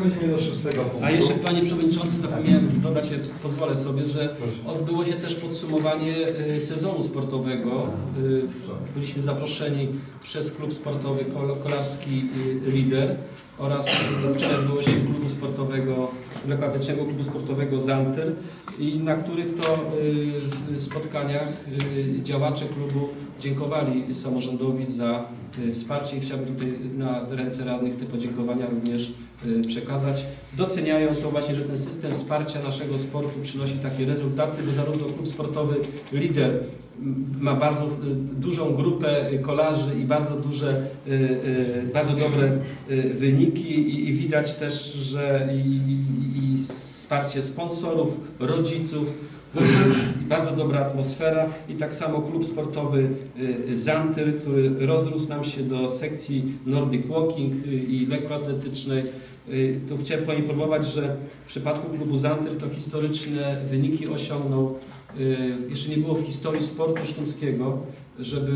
Przechodzimy do szóstego punktu. A jeszcze Panie Przewodniczący zapomniałem dodać, pozwolę sobie, że odbyło się też podsumowanie y, sezonu sportowego. Y, Byliśmy zaproszeni przez klub sportowy Kol- Kolarski y, Lider oraz wczoraj odbyło się klubu sportowego, lekkoatletycznego klubu sportowego Zantyr i na których to y, spotkaniach y, działacze klubu dziękowali samorządowi za y, wsparcie i chciałbym tutaj na ręce radnych te podziękowania również przekazać. Doceniają to właśnie, że ten system wsparcia naszego sportu przynosi takie rezultaty, bo zarówno klub sportowy Lider ma bardzo y, dużą grupę kolarzy i bardzo duże, y, y, bardzo dobre wyniki i, widać też, że i, i, wsparcie sponsorów, rodziców, bardzo dobra atmosfera i tak samo klub sportowy Zantyr, który rozrósł nam się do sekcji Nordic Walking i lekkoatletycznej. Tu chciałem poinformować, że w przypadku klubu Zantyr to historyczne wyniki osiągnął. Y, Jeszcze nie było w historii sportu sztumskiego, żeby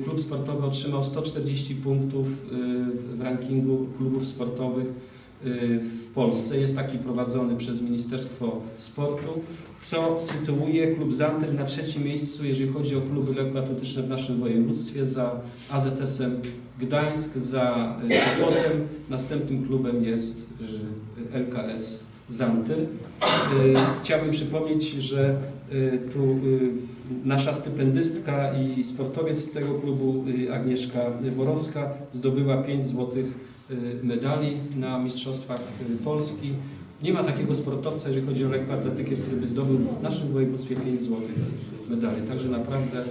y, klub sportowy otrzymał 140 punktów y, w rankingu klubów sportowych w Polsce. Jest taki prowadzony przez Ministerstwo Sportu, co sytuuje klub Zanter na trzecim miejscu, jeżeli chodzi o kluby lekkoatletyczne w naszym województwie, za AZS-em Gdańsk, za Sopotem. Następnym klubem jest LKS Zanter. Y, Chciałbym przypomnieć, że y, tu y, nasza stypendystka i sportowiec z tego klubu Agnieszka Borowska zdobyła 5 złotych medali na Mistrzostwach Polski. Nie ma takiego sportowca, jeżeli chodzi o lekkoatletykę, który by zdobył w naszym województwie 5 złotych medali. Także naprawdę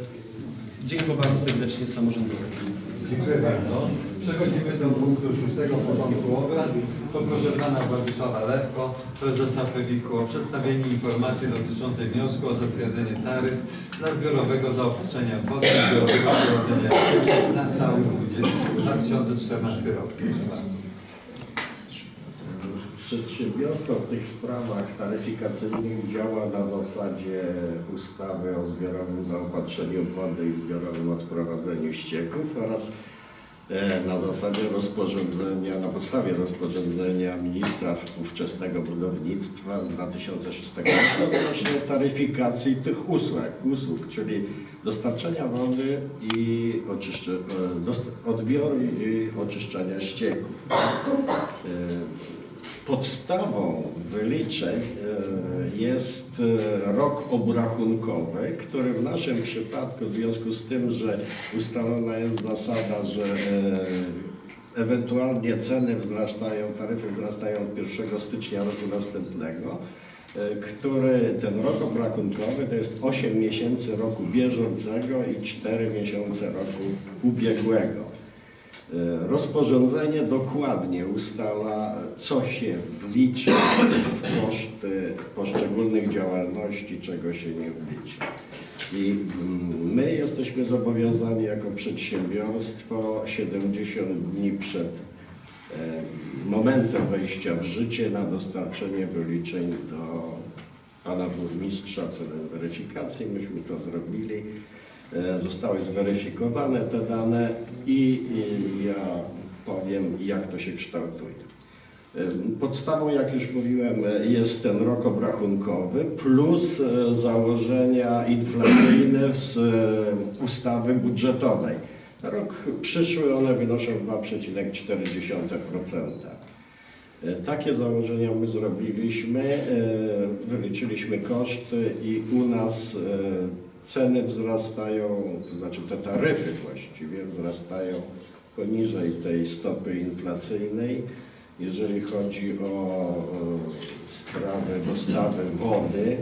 dziękowałem serdecznie samorządowi. Dziękuję bardzo. Przechodzimy do punktu szóstego porządku obrad. Poproszę Pana Władysława Lewko, prezesa Fewiku o przedstawienie informacji dotyczącej wniosku o zatwierdzenie taryf dla zbiorowego zaopatrzenia wody i zbiorowego prowadzenia na cały 2014 rok. Proszę bardzo. Przedsiębiorstwo w tych sprawach taryfikacyjnych działa na zasadzie ustawy o zbiorowym zaopatrzeniu wody i zbiorowym odprowadzeniu ścieków oraz e, na zasadzie rozporządzenia, na podstawie rozporządzenia ministra ówczesnego budownictwa z 2006 roku odnośnie taryfikacji tych usług, usług czyli dostarczania wody i e, odbioru i oczyszczania ścieków. Podstawą wyliczeń e, jest e, rok obrachunkowy, który w naszym przypadku, w związku z tym, że ustalona jest zasada, że e, ewentualnie ceny wzrastają, taryfy wzrastają od 1 stycznia roku następnego, który ten rok obrachunkowy to jest 8 miesięcy roku bieżącego i 4 miesiące roku ubiegłego. E, Rozporządzenie dokładnie ustala, co się wlicza w koszty poszczególnych działalności, czego się nie wlicza. I mm, my jesteśmy zobowiązani jako przedsiębiorstwo 70 dni przed e, momentem wejścia w życie na dostarczenie wyliczeń do pana burmistrza celem weryfikacji. Myśmy to zrobili. E, Zostały zweryfikowane te dane i, ja powiem, jak to się kształtuje. E, Podstawą, jak już mówiłem, jest ten rok obrachunkowy plus e, założenia inflacyjne z ustawy budżetowej. Rok przyszły one wynoszą 2,4%. E, Takie założenia my zrobiliśmy, wyliczyliśmy koszty i u nas ceny wzrastają, to znaczy te taryfy właściwie wzrastają poniżej tej stopy inflacyjnej. Jeżeli chodzi o sprawę dostawy wody,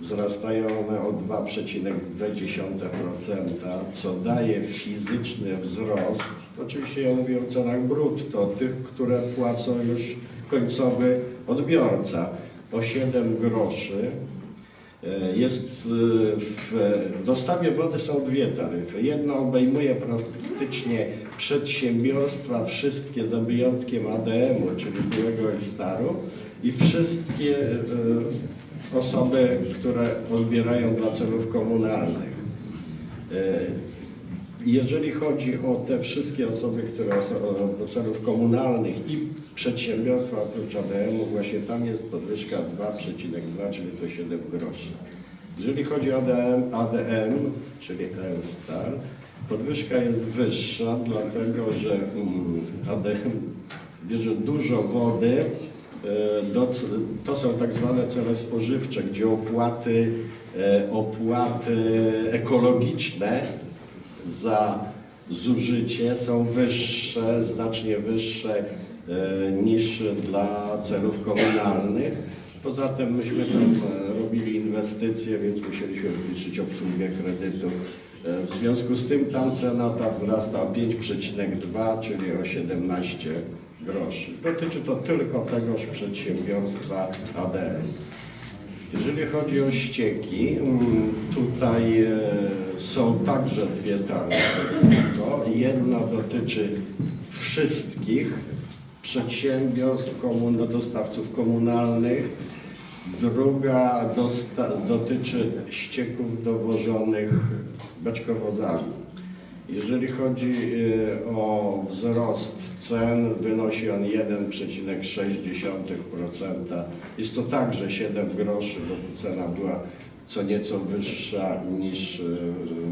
wzrastają one o 2,2%, co daje fizyczny wzrost. Oczywiście ja mówię o cenach brutto, tych, które płacą już końcowy odbiorca, o 7 groszy. E, Jest e, w dostawie wody są dwie taryfy. Jedna obejmuje praktycznie przedsiębiorstwa wszystkie za wyjątkiem ADM-u, czyli byłego Elstaru i wszystkie e, osoby, które odbierają dla celów komunalnych. Jeżeli chodzi o te wszystkie osoby, które są do celów komunalnych i przedsiębiorstwa oprócz ADM-u, właśnie tam jest podwyżka 2,2, czyli to 7 groszy. Jeżeli chodzi o ADM, ADM czyli Elstar, podwyżka jest wyższa, dlatego że mm, ADM bierze dużo wody. e, Do, to są tak zwane cele spożywcze, gdzie opłaty, e, opłaty ekologiczne za zużycie są wyższe, znacznie wyższe e, niż dla celów komunalnych. Poza tym myśmy tam e, robili inwestycje, więc musieliśmy wliczyć obsługę kredytu. E, W związku z tym tam cena ta wzrasta o 5,2, czyli o 17 groszy. Dotyczy to tylko tegoż przedsiębiorstwa ADM. Jeżeli chodzi o ścieki, mm, tutaj są także dwie tylko. Jedna dotyczy wszystkich przedsiębiorstw, komun- dostawców komunalnych. Druga dotyczy ścieków dowożonych beczkowodami. Jeżeli chodzi e, o wzrost cen, wynosi on 1,6%. Jest to także 7 groszy, bo cena była co nieco wyższa niż e,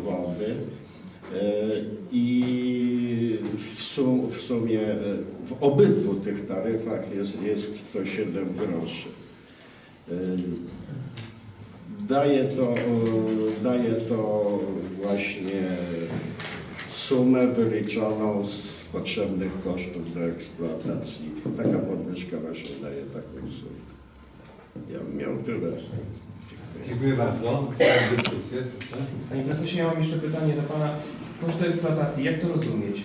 wody. E, I w, sum, w sumie e, w obydwu tych taryfach jest, jest to 7 groszy. Daje to, daje to właśnie sumę wyliczoną z potrzebnych kosztów do eksploatacji. Taka podwyżka właśnie daje taką sumę. Ja bym miał tyle. Dziękuję bardzo. Chciałem dyskusję, proszę. Panie profesorze, ja mam jeszcze pytanie do Pana. Koszty eksploatacji, jak to rozumieć?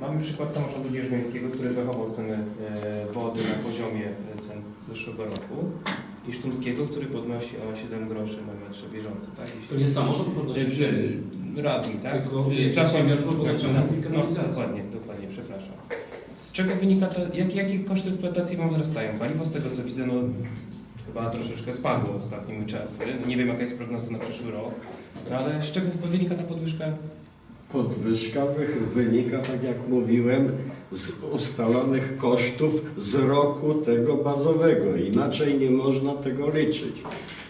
Mamy przykład samorządu dzierżmińskiego, który zachował ceny e, wody na poziomie cen zeszłego roku i Sztumskiego, który podnosi o 7 groszy na metrze bieżący, tak? To nie samorząd podnosi przy- Radni, tak? Tylko zakład- no. Dokładnie, dokładnie, przepraszam. Z czego wynika to, jak, jakie koszty eksploatacji Wam wzrastają? Paliwo z tego co widzę, no chyba troszeczkę spadło ostatnimi czasy. Nie wiem jaka jest prognoza na przyszły rok, no, ale z czego wynika ta podwyżka? Podwyżka wy- wynika, tak jak mówiłem, z ustalonych kosztów z roku tego bazowego. Inaczej nie można tego liczyć.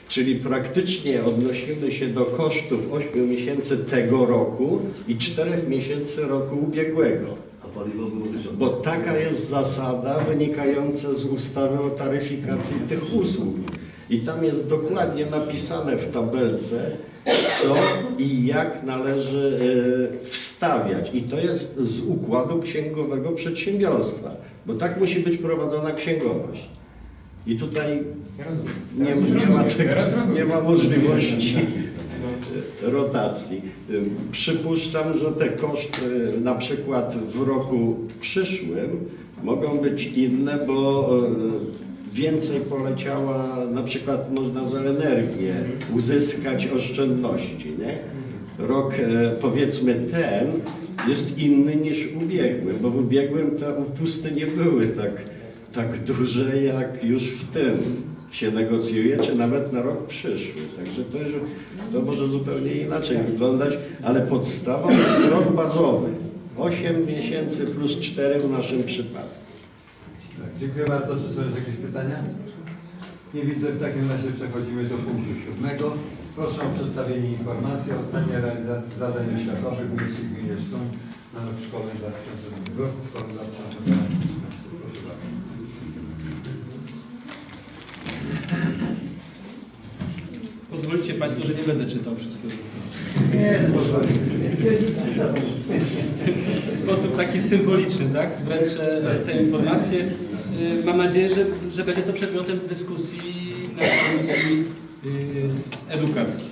Czyli praktycznie odnosimy się do kosztów 8 miesięcy tego roku i 4 miesięcy roku ubiegłego. Paliwo było wysokie. Bo taka jest zasada wynikająca z ustawy o taryfikacji tych usług. I tam jest dokładnie napisane w tabelce, co i jak należy e, wstawiać. I to jest z układu księgowego przedsiębiorstwa, bo tak musi być prowadzona księgowość. I tutaj nie, nie, ma, tego, nie ma możliwości rotacji. Przypuszczam, że te koszty na przykład w roku przyszłym mogą być inne, bo y, więcej poleciała, na przykład można za energię uzyskać oszczędności, nie? Rok e, powiedzmy ten jest inny niż ubiegły, bo w ubiegłym te upusty nie były tak, tak duże jak już w tym się negocjuje, czy nawet na rok przyszły. Także to, to może zupełnie inaczej wyglądać, ale podstawą jest rok bazowy. 8 miesięcy plus 4 w naszym przypadku. Tak, dziękuję bardzo. Czy są jakieś pytania? Nie widzę. W takim razie przechodzimy do punktu siódmego. Proszę o przedstawienie informacji o stanie realizacji zadań oświatowych w gminie na rok szkolny 2012 roku. Szkolny 2012. Proszę bardzo. Pozwolicie Państwo, że nie będę czytał wszystkiego. W sposób taki symboliczny, tak? Wręczę e, tę informację. E, Mam nadzieję, że, że będzie to przedmiotem dyskusji na Komisji e, Edukacji.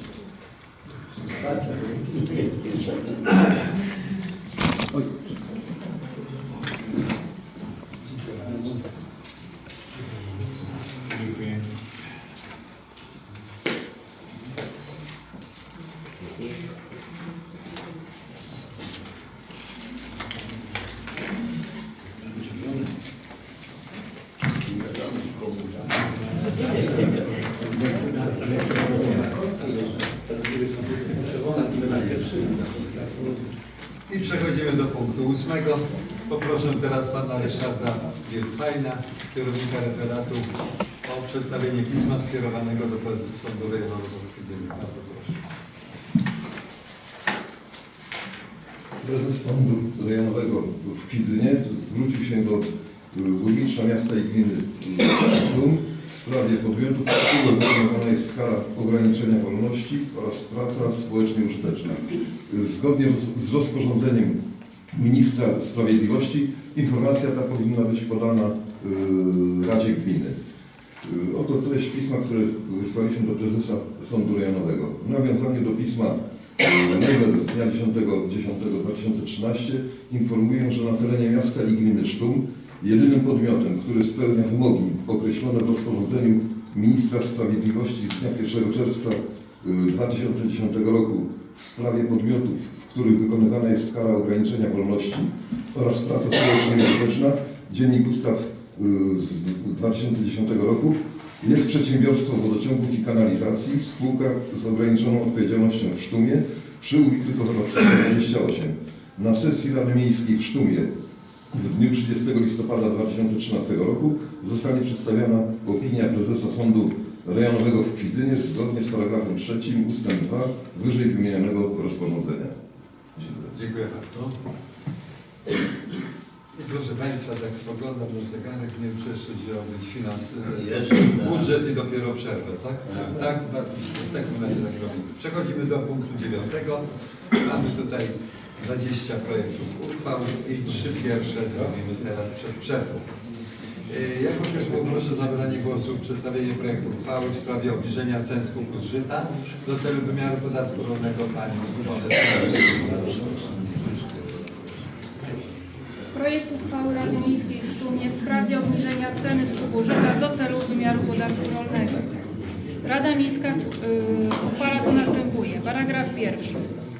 I przechodzimy do punktu ósmego. Poproszę teraz pana Ryszarda Wiertfajna, kierownika referatu o przedstawienie pisma skierowanego do prezesa Sądu Rejonowego w Prezes Sądu Rejonowego w Kwidzynie zwrócił się do y, burmistrza miasta i gminy Ślum w sprawie podmiotów, w których wykonywana jest kara ograniczenia wolności oraz praca społecznie użyteczna. Y, Zgodnie z rozporządzeniem ministra sprawiedliwości informacja ta powinna być podana y, Radzie Gminy. Y, Oto treść pisma, które wysłaliśmy do prezesa Sądu Rejonowego. W nawiązaniu do pisma y, numer z dnia 10.10.2013 informuję, że na terenie miasta i gminy Sztum jedynym podmiotem, który spełnia wymogi określone w rozporządzeniu ministra sprawiedliwości z dnia 1 czerwca y, 2010 roku w sprawie podmiotów, w których wykonywana jest kara ograniczenia wolności oraz praca społecznie użyteczna, Dziennik Ustaw y, z 2010 roku, jest przedsiębiorstwo wodociągów i kanalizacji, spółka z ograniczoną odpowiedzialnością w Sztumie przy ulicy Kochowackiego 28. Na sesji Rady Miejskiej w Sztumie w dniu 30 listopada 2013 roku zostanie przedstawiona opinia prezesa Sądu Rejonowego w Kwidzynie zgodnie z paragrafem 3 ustęp 2 wyżej wymienionego rozporządzenia. Dziękuję bardzo. Proszę Państwa, tak spoglądam na zegarek, nie wiem, czy jeszcze być finans, tak. budżet i dopiero przerwę, tak? Tak, bardzo- w takim razie tak robimy. Przechodzimy do punktu dziewiątego. Mamy tutaj 20 projektów uchwał i trzy pierwsze zrobimy teraz przed przerwą. Yy, Jako pierwszą proszę o zabranie głosu przedstawienie projektu uchwały w sprawie obniżenia cen skupu żyta do celu wymiaru podatku rolnego Pani Iwonę Projekt uchwały Rady Miejskiej w Sztumie w sprawie obniżenia ceny skupu żyta do celu wymiaru podatku rolnego. Rada Miejska y, uchwala co następuje. Paragraf pierwszy.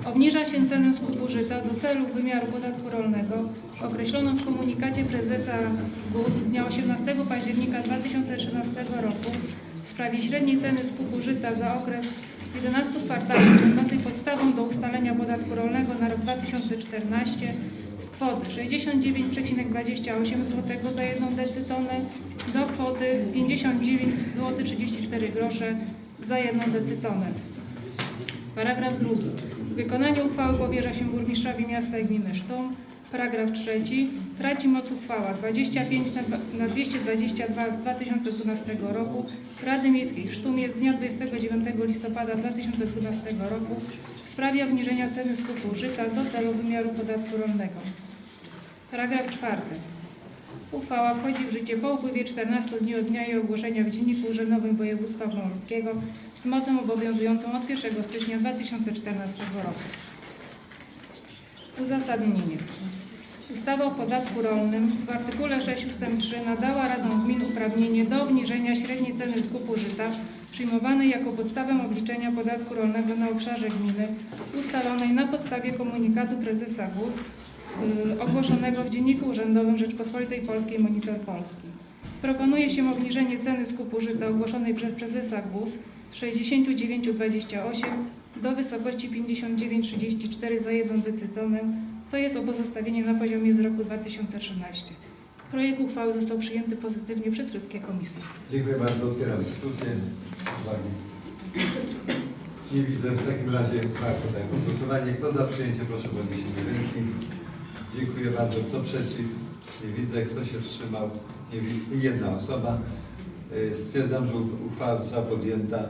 Obniża się cenę skupu żyta do celu wymiaru podatku rolnego określoną w komunikacie prezesa GUS dnia 18 października 2013 roku w sprawie średniej ceny skupu żyta za okres 11 kwartałów będącej podstawą do ustalenia podatku rolnego na rok 2014 z kwoty 69,28 zł za jedną decytonę do kwoty 59 zł 34 grosze za jedną decytonę. Paragraf drugi. Wykonanie uchwały powierza się burmistrzowi miasta i gminy Sztum. Paragraf trzeci. Traci moc uchwała 25 na dwa- na 222 z 2012 roku Rady Miejskiej w Sztumie z dnia 29 listopada 2012 roku w sprawie obniżenia ceny skupu żyta do celu wymiaru podatku rolnego. Paragraf czwarty. Uchwała wchodzi w życie po upływie 14 dni od dnia jej ogłoszenia w Dzienniku Urzędowym Województwa Pomorskiego z mocą obowiązującą od 1 stycznia 2014 roku. Uzasadnienie. Ustawa o podatku rolnym w artykule 6 ust. 3 nadała Radom Gmin uprawnienie do obniżenia średniej ceny skupu żyta przyjmowanej jako podstawę obliczenia podatku rolnego na obszarze gminy ustalonej na podstawie komunikatu prezesa GUS y, ogłoszonego w Dzienniku Urzędowym Rzeczpospolitej Polskiej Monitor Polski. Proponuje się obniżenie ceny skupu żyta ogłoszonej przez prezesa GUS z 69,28 do wysokości 59,34 za jedną decytonę, to jest o pozostawienie na poziomie z roku 2013. Projekt uchwały został przyjęty pozytywnie przez wszystkie komisje. Dziękuję bardzo. Otwieram dyskusję. Nie widzę. W takim razie bardzo tak. Głosowanie. Kto za przyjęcie? Proszę o podniesienie ręki. Dziękuję bardzo. Kto przeciw? Nie widzę. Kto się wstrzymał? Nie widzę. Jedna osoba. Y, Stwierdzam, że uchwała została podjęta.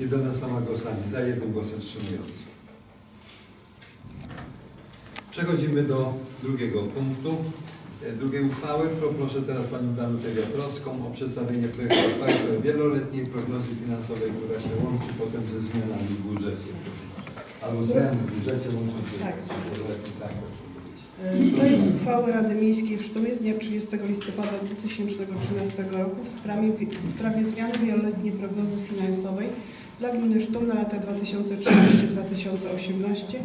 11 głosami za, jednym głosem wstrzymującym. Przechodzimy do drugiego punktu, e, drugiej uchwały. Proszę teraz Panią Danutę Wiatrowską o przedstawienie projektu uchwały wieloletniej prognozy finansowej, która się łączy potem ze zmianami w budżecie. Albo zmiany w budżecie łączą się Tak. z wieloletnim, tak. Projekt uchwały Rady Miejskiej w Sztumie z dnia 30 listopada 2013 roku w sprawie, w sprawie zmiany wieloletniej prognozy finansowej dla gminy Sztum na lata 2013-2018.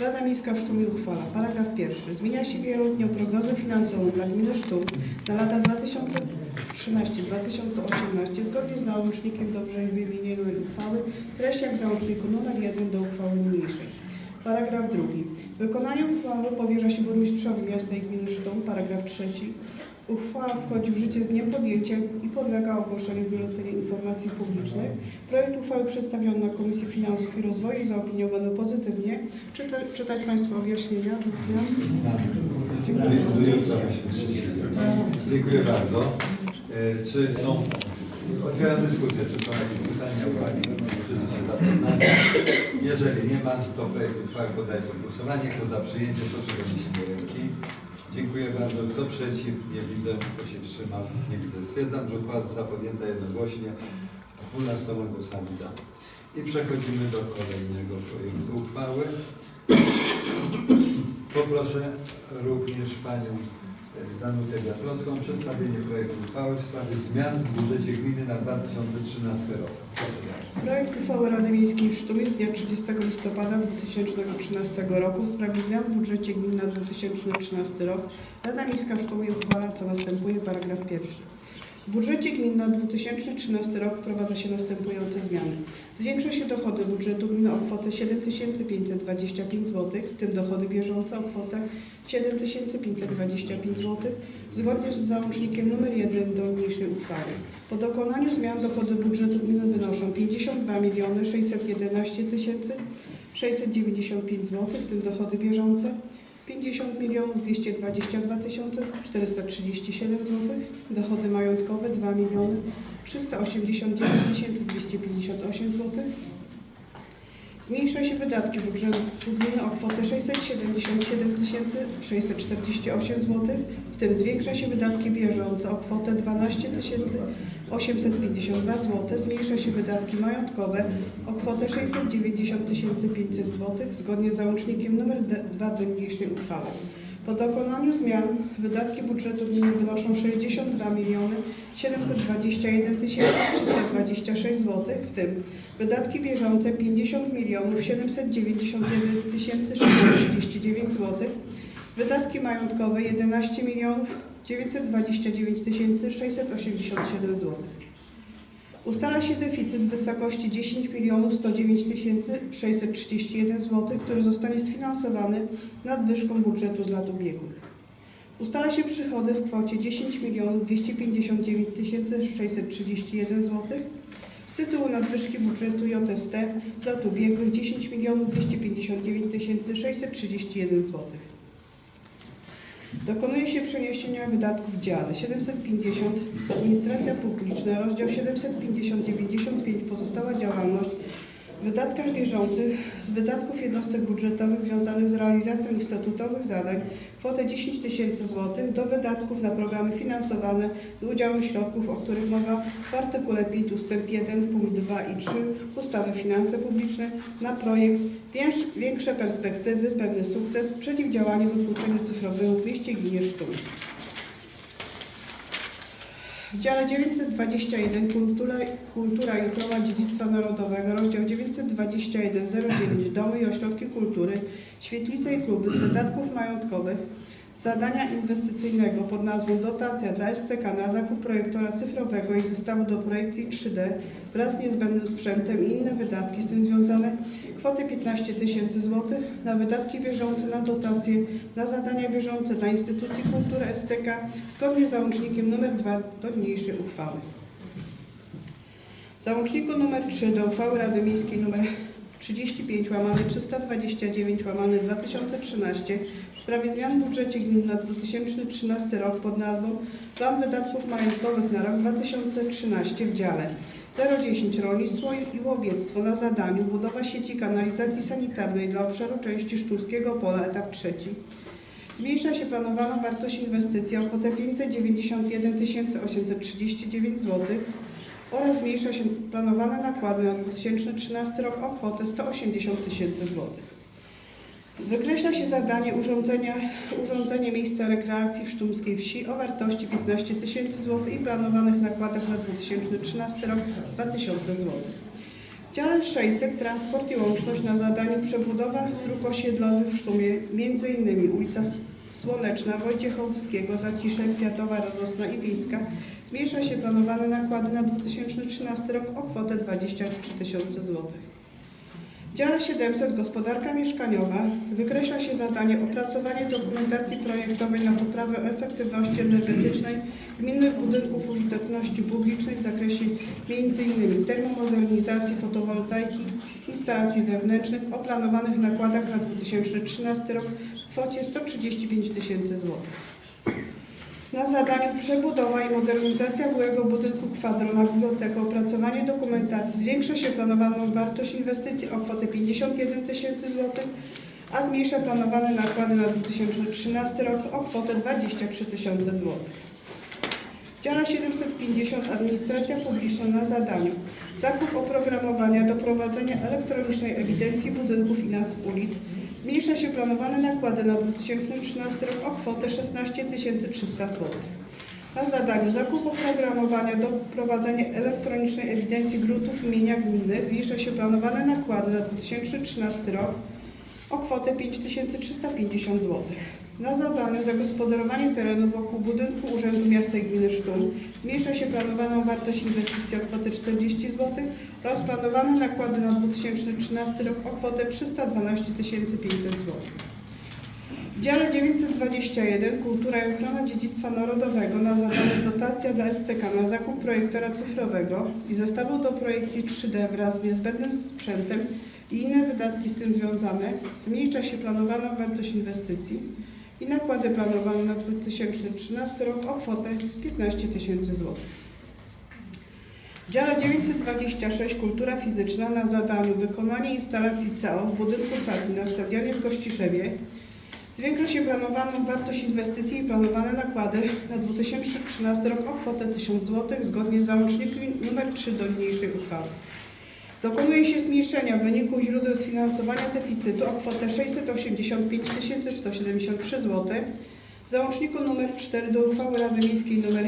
Rada Miejska w Sztumie uchwala. Paragraf pierwszy. Zmienia się wieloletnią prognozę finansową dla gminy Sztum na lata 2013 13-2018 zgodnie z załącznikiem do wymienionej uchwały treść jak w załączniku nr 1 do uchwały niniejszej. Paragraf drugi. Wykonanie uchwały powierza się burmistrzowi miasta i gminy Sztum. Paragraf trzeci. Uchwała wchodzi w życie z dniem podjęcia i podlega ogłoszeniu w Biuletynie Informacji Publicznej. Projekt uchwały przedstawiono na Komisji Finansów i Rozwoju i zaopiniowano pozytywnie. Czyta, czytać Państwo objaśnienia? Dziękuję. Dziękuję bardzo. E, Czy są, otwieram dyskusję, czy są jakieś pytania, uwagi? Wszyscy się zapoznali. Jeżeli nie ma, to projekt uchwały podaję pod głosowanie. Kto za przyjęciem, proszę o ręki. Dziękuję bardzo. Kto przeciw? Nie widzę. Kto się wstrzymał? Nie widzę. Stwierdzam, że uchwała została podjęta jednogłośnie 12 głosami za. I przechodzimy do kolejnego projektu uchwały. Poproszę również Panią Danutę Wiatrowską przedstawienie projektu uchwały w sprawie zmian w budżecie gminy na 2013 rok. Projekt uchwały Rady Miejskiej w Sztumie z dnia 30 listopada 2013 roku w sprawie zmian w budżecie gminy na 2013 rok. Rada Miejska w Sztumie uchwala co następuje. Paragraf pierwszy. W budżecie gminy na 2013 rok wprowadza się następujące zmiany. Zwiększa się dochody budżetu gminy o kwotę 7525 zł, w tym dochody bieżące o kwotę 7525 zł, zgodnie z załącznikiem nr 1 do niniejszej uchwały. Po dokonaniu zmian dochody budżetu gminy wynoszą 52 611 695 zł, w tym dochody bieżące 50 milionów 222 437 zł, dochody majątkowe 2 miliony 389 258 zł. Zmniejsza się wydatki budżetu gminy o kwotę 677 648 zł, w tym zwiększa się wydatki bieżące o kwotę 12 852 zł, zmniejsza się wydatki majątkowe o kwotę 690 500 zł, zgodnie z załącznikiem nr 2 do niniejszej uchwały. Po dokonaniu zmian wydatki budżetu gminy wynoszą 62 miliony 721 326 zł, w tym wydatki bieżące 50 milionów 791 639 zł, wydatki majątkowe 11 milionów 929 687 zł. Ustala się deficyt w wysokości 10 milionów 109 631 zł, który zostanie sfinansowany nadwyżką budżetu z lat ubiegłych. Ustala się przychody w kwocie 10 milionów 259 631 zł. Z tytułu nadwyżki budżetu JST z lat ubiegłych 10 milionów 259 631 zł. Dokonuje się przeniesienia wydatków w dziale 750 Administracja Publiczna, rozdział 750 95 Pozostała działalność w wydatkach bieżących z wydatków jednostek budżetowych związanych z realizacją ich statutowych zadań kwotę 10 tysięcy złotych do wydatków na programy finansowane z udziałem środków, o których mowa w artykule 5 ust. 1 punkt 2 i 3 ustawy Finanse Publiczne na projekt Większ- Większe Perspektywy, Pewny Sukces, Przeciwdziałanie wykluczeniu cyfrowemu w mieście gminie Sztum. W dziale 921 Kultura, Kultura i ochrona dziedzictwa narodowego, rozdział 921.09 Domy i ośrodki kultury, świetlice i kluby z wydatków majątkowych zadania inwestycyjnego pod nazwą Dotacja dla SCK na zakup projektora cyfrowego i zestawu do projekcji 3D wraz z niezbędnym sprzętem i inne wydatki z tym związane kwotę 15 tysięcy złotych na wydatki bieżące na dotacje na zadania bieżące dla instytucji kultury SCK zgodnie z załącznikiem nr 2 do niniejszej uchwały. W załączniku nr 3 do uchwały Rady Miejskiej nr 35 łamane 329 łamane 2013 w sprawie zmian w budżecie gminy na 2013 rok pod nazwą Plan wydatków majątkowych na rok 2013 w dziale. 010 Rolnictwo i Łowiectwo na zadaniu budowa sieci kanalizacji sanitarnej dla obszaru części Sztuckiego Pola etap trzeci. Zmniejsza się planowaną wartość inwestycji o kwotę 591 839 zł oraz zmniejsza się planowane nakłady na 2013 rok o kwotę 180 tysięcy złotych. Wykreśla się zadanie urządzenia, urządzenie miejsca rekreacji w Sztumskiej Wsi o wartości 15 tysięcy złotych i planowanych nakładach na 2013 rok 2000 złotych. W dziale 600 Transport i łączność na zadaniu przebudowa dróg osiedlowych w Sztumie, m.in. ulica Słoneczna, Wojciechowskiego, Zacisze, Kwiatowa, Radosna i Wiejska zmniejsza się planowane nakłady na 2013 rok o kwotę 23 tysiące złotych. W dziale 700 Gospodarka mieszkaniowa wykreśla się zadanie opracowanie dokumentacji projektowej na poprawę efektywności energetycznej gminnych budynków użyteczności publicznej w zakresie m.in. termomodernizacji, fotowoltaiki, instalacji wewnętrznych o planowanych nakładach na 2013 rok w kwocie 135 tysięcy złotych. Na zadaniu przebudowa i modernizacja byłego budynku kwadro na bibliotekę, opracowanie dokumentacji zwiększa się planowaną wartość inwestycji o kwotę 51 tysięcy złotych, a zmniejsza planowane nakłady na 2013 rok o kwotę 23 tysiące złotych. W dziale 750 Administracja Publiczna na zadaniu zakup oprogramowania do prowadzenia elektronicznej ewidencji budynków i nazw ulic zmniejsza się planowane nakłady na 2013 rok o kwotę 16 300 zł. Na zadaniu zakup oprogramowania do prowadzenia elektronicznej ewidencji gruntów i mienia gminnych zmniejsza się planowane nakłady na 2013 rok o kwotę 5350 zł. Na zadaniu zagospodarowanie terenu wokół budynku Urzędu Miasta i Gminy Sztum zmniejsza się planowaną wartość inwestycji o kwotę 40 zł oraz planowane nakłady na 2013 rok o kwotę 312 500 zł. W dziale 921 Kultura i ochrona dziedzictwa narodowego na zadanie dotacja dla SCK na zakup projektora cyfrowego i zestawu do projekcji 3D wraz z niezbędnym sprzętem i inne wydatki z tym związane zmniejsza się planowaną wartość inwestycji i nakłady planowane na 2013 rok o kwotę 15 tysięcy złotych. Dziale 926 Kultura fizyczna na zadaniu wykonanie instalacji CAO w budynku szatni na stadionie w Gościszewie zwiększa się planowaną wartość inwestycji i planowane nakłady na 2013 rok o kwotę 1000 zł zgodnie z załącznikiem nr 3 do niniejszej uchwały. Dokonuje się zmniejszenia w wyniku źródeł sfinansowania deficytu o kwotę 685 173 zł w załączniku nr 4 do uchwały Rady Miejskiej nr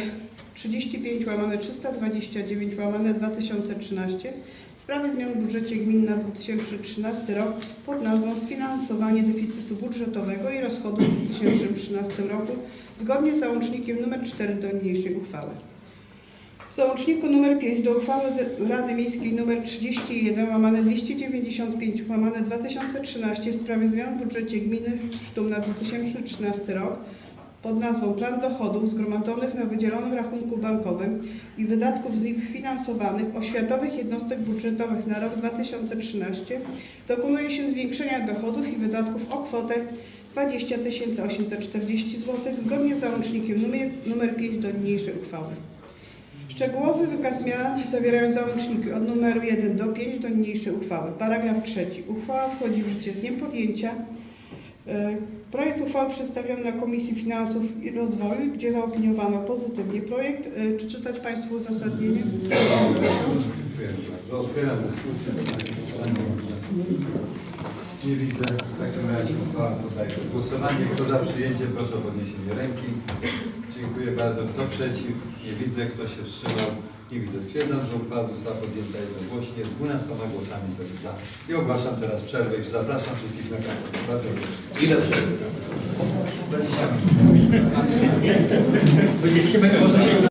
35 łamane 329 łamane 2013 w sprawie zmian w budżecie gminy na 2013 rok pod nazwą Sfinansowanie deficytu budżetowego i rozchodów w 2013 roku zgodnie z załącznikiem nr 4 do niniejszej uchwały. W załączniku nr 5 do uchwały Rady Miejskiej nr 31 łamane 295 łamane 2013 w sprawie zmian w budżecie gminy Sztum na 2013 rok pod nazwą Plan dochodów zgromadzonych na wydzielonym rachunku bankowym i wydatków z nich finansowanych oświatowych jednostek budżetowych na rok 2013 dokonuje się zwiększenia dochodów i wydatków o kwotę 20 840 zł zgodnie z załącznikiem numer, numer 5 do niniejszej uchwały. Szczegółowy wykaz zmian zawierają załączniki od numeru 1 do 5 do niniejszej uchwały. Paragraf 3. Uchwała wchodzi w życie z dniem podjęcia. E, Projekt uchwały przedstawiono na Komisji Finansów i Rozwoju, gdzie zaopiniowano pozytywnie projekt. E, Czy czytać Państwu uzasadnienie? Dziękuję bardzo. Otwieram dyskusję. Nie widzę. W takim razie uchwała głosowanie. Kto za przyjęciem, proszę o podniesienie ręki. Dziękuję bardzo. Kto przeciw? Nie widzę. Kto się wstrzymał? Nie widzę. Stwierdzam, że uchwała została podjęta jednogłośnie 12 głosami za. I ogłaszam teraz przerwę. i Zapraszam wszystkich na kawę. Bardzo proszę. Ile przerwy? 20 minut.